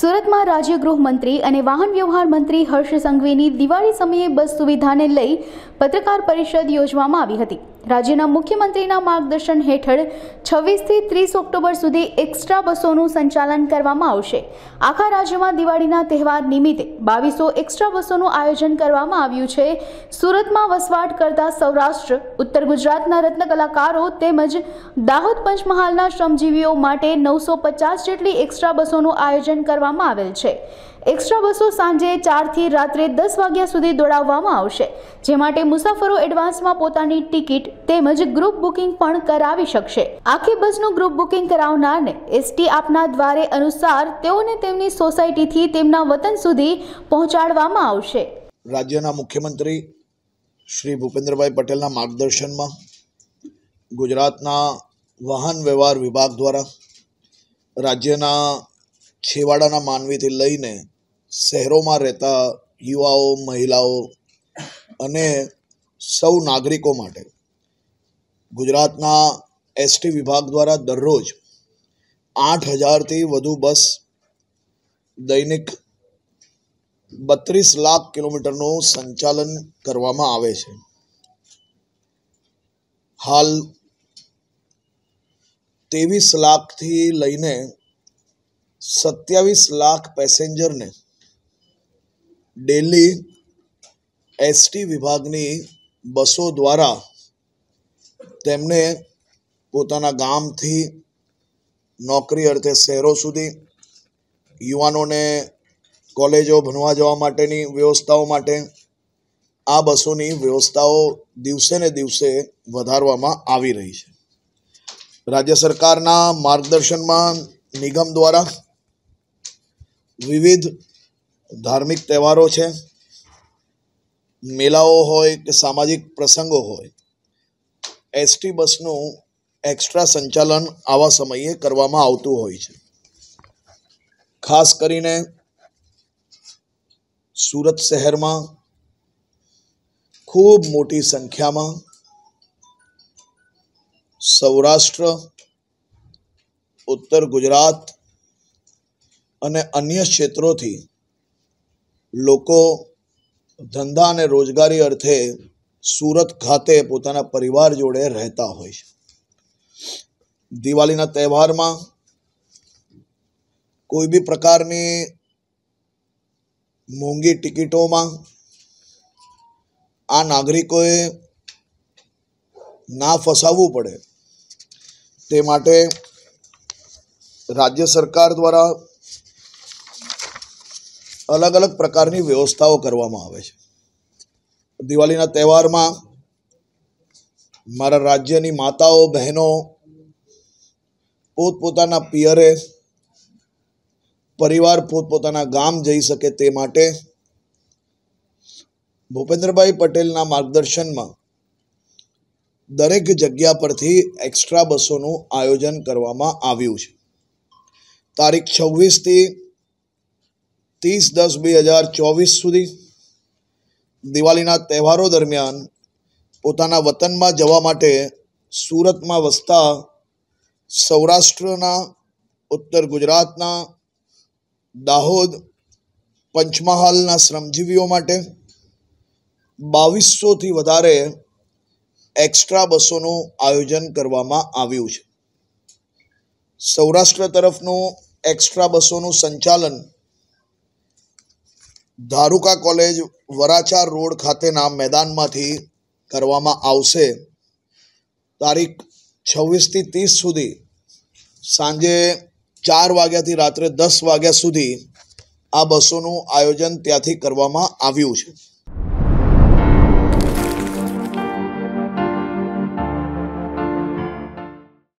સુરતમાં રાજ્ય ગૃહમંત્રી અને વાહન વ્યવહાર મંત્રી હર્ષ સંઘવીની દિવાળી સમયે બસ સુવિધાને લઈ પત્રકાર પરિષદ યોજવામાં આવી હતી. રાજ્યના મુખ્યમંત્રીના માર્ગદર્શન હેઠળ છવ્વીસથી ત્રીસ ઓક્ટોબર સુધી એક્સ્ટ્રા બસોનું સંચાલન કરવામાં આવશે. આખા રાજ્યમાં દિવાળીના તહેવાર નિમિત્તે બાવીસો એક્સ્ટ્રા બસોનું આયોજન કરવામાં આવ્યું છે. સુરતમાં વસવાટ કરતા સૌરાષ્ટ્ર, ઉત્તર ગુજરાતના રત્ન કલાકારો તેમજ દાહોદ પંચમહાલના શ્રમજીવીઓ માટે નવસો પચાસ જેટલી એક્સ્ટ્રા બસોનું આયોજન કરવામાં આવેલ છે. એક્સ્ટ્રા બસો સાંજે ચારથી રાત્રે દસ વાગ્યા સુધી દોડાવવામાં આવશે. જે માટે મુસાફરો એડવાન્સમાં પોતાની ટિકિટ તેમજ ગ્રુપ બુકિંગ પણ કરાવી શકશે. આખી બસનું ગ્રુપ બુકિંગ કરાવનારને એસટી આપના દ્વારે અનુસાર તેઓને તેમની સોસાયટીથી તેમના વતન સુધી પહોંચાડવામાં આવશે. રાજ્યના મુખ્યમંત્રી શ્રી ભૂપેન્દ્રભાઈ પટેલના માર્ગદર્શનમાં ગુજરાતના વાહન વ્યવહાર વિભાગ દ્વારા રાજ્યના છેવાડાના માનવીથી લઈને શહેરોમાં રહેતા યુવાઓ, મહિલાઓ અને સૌ નાગરિકો માટે ગુજરાતના એસટી વિભાગ દ્વારા દરરોજ આઠ હજારથી વધુ બસ દૈનિક બત્રીસ લાખ કિલોમીટરનું સંચાલન કરવામાં આવે છે. હાલ ત્રેવીસ લાખથી લઈને સત્યાવીસ લાખ પેસેન્જરને ડેલી એસટી વિભાગની બસો દ્વારા તેમને પોતાના ગામથી નોકરી અર્થે શહેરો સુધી યુવાનોને કોલેજો ભણવા જવા માટેની વ્યવસ્થાઓ માટે આ બસોની વ્યવસ્થાઓ દિવસે ને દિવસે વધારવામાં આવી રહી છે. રાજ્ય સરકારના માર્ગદર્શનમાં નિગમ દ્વારા વિવિધ ધાર્મિક તહેવારો છે, મેળાઓ હોય કે સામાજિક પ્રસંગો હોય, એસટી બસનું એક્સ્ટ્રા સંચાલન આવા સમયે કરવામાં આવતું હોય છે. ખાસ કરીને સુરત શહેરમાં ખૂબ મોટી સંખ્યામાં સૌરાષ્ટ્ર, ઉત્તર ગુજરાત અને અન્ય ક્ષેત્રોથી લોકો ધંધા અને રોજગારી અર્થે સુરત ખાતે પોતાના પરિવાર જોડે રહેતા હોય છે. દિવાળીના તહેવારમાં કોઈ બી પ્રકારની મોંઘી ટિકિટોમાં આ નાગરિકોએ ના ફસાવવું પડે. તે માટે રાજ્ય સરકાર દ્વારા અલગ અલગ પ્રકારની વ્યવસ્થાઓ કરવામાં આવે છે. દિવાળીના તહેવારમાં મારા રાજ્યની માતાઓ, બહેનો, પોતપોતાના પિયરે, પરિવાર પોતપોતાના ગામ જઈ શકે તે માટે ભૂપેન્દ્રભાઈ પટેલના માર્ગદર્શનમાં દરેક જગ્યા પરથી એક્સ્ટ્રા બસોનું આયોજન કરવામાં આવ્યું છે. તારીખ છવ્વીસથી ત્રીસ દસ બે હજાર ચોવીસ સુધી દિવાળીના તહેવારો દરમિયાન પોતાના વતનમાં જવા માટે સુરતમાં વસતા સૌરાષ્ટ્રના, ઉત્તર ગુજરાતના, દાહોદ, પંચમહાલના શ્રમજીવીઓ માટે બાવીસોથી વધારે એક્સ્ટ્રા બસોનું આયોજન કરવામાં આવ્યું છે. સૌરાષ્ટ્ર તરફનું એક્સ્ટ્રા બસોનું સંચાલન ધારુકા કોલેજ વરાછા રોડ ખાતેના મેદાનમાંથી કરવામાં આવશે. તારીખ છવ્વીસથી ત્રીસ સુધી સાંજે ચાર વાગ્યાથી રાત્રે દસ વાગ્યા સુધી આ બસોનું આયોજન ત્યાંથી કરવામાં આવ્યું છે.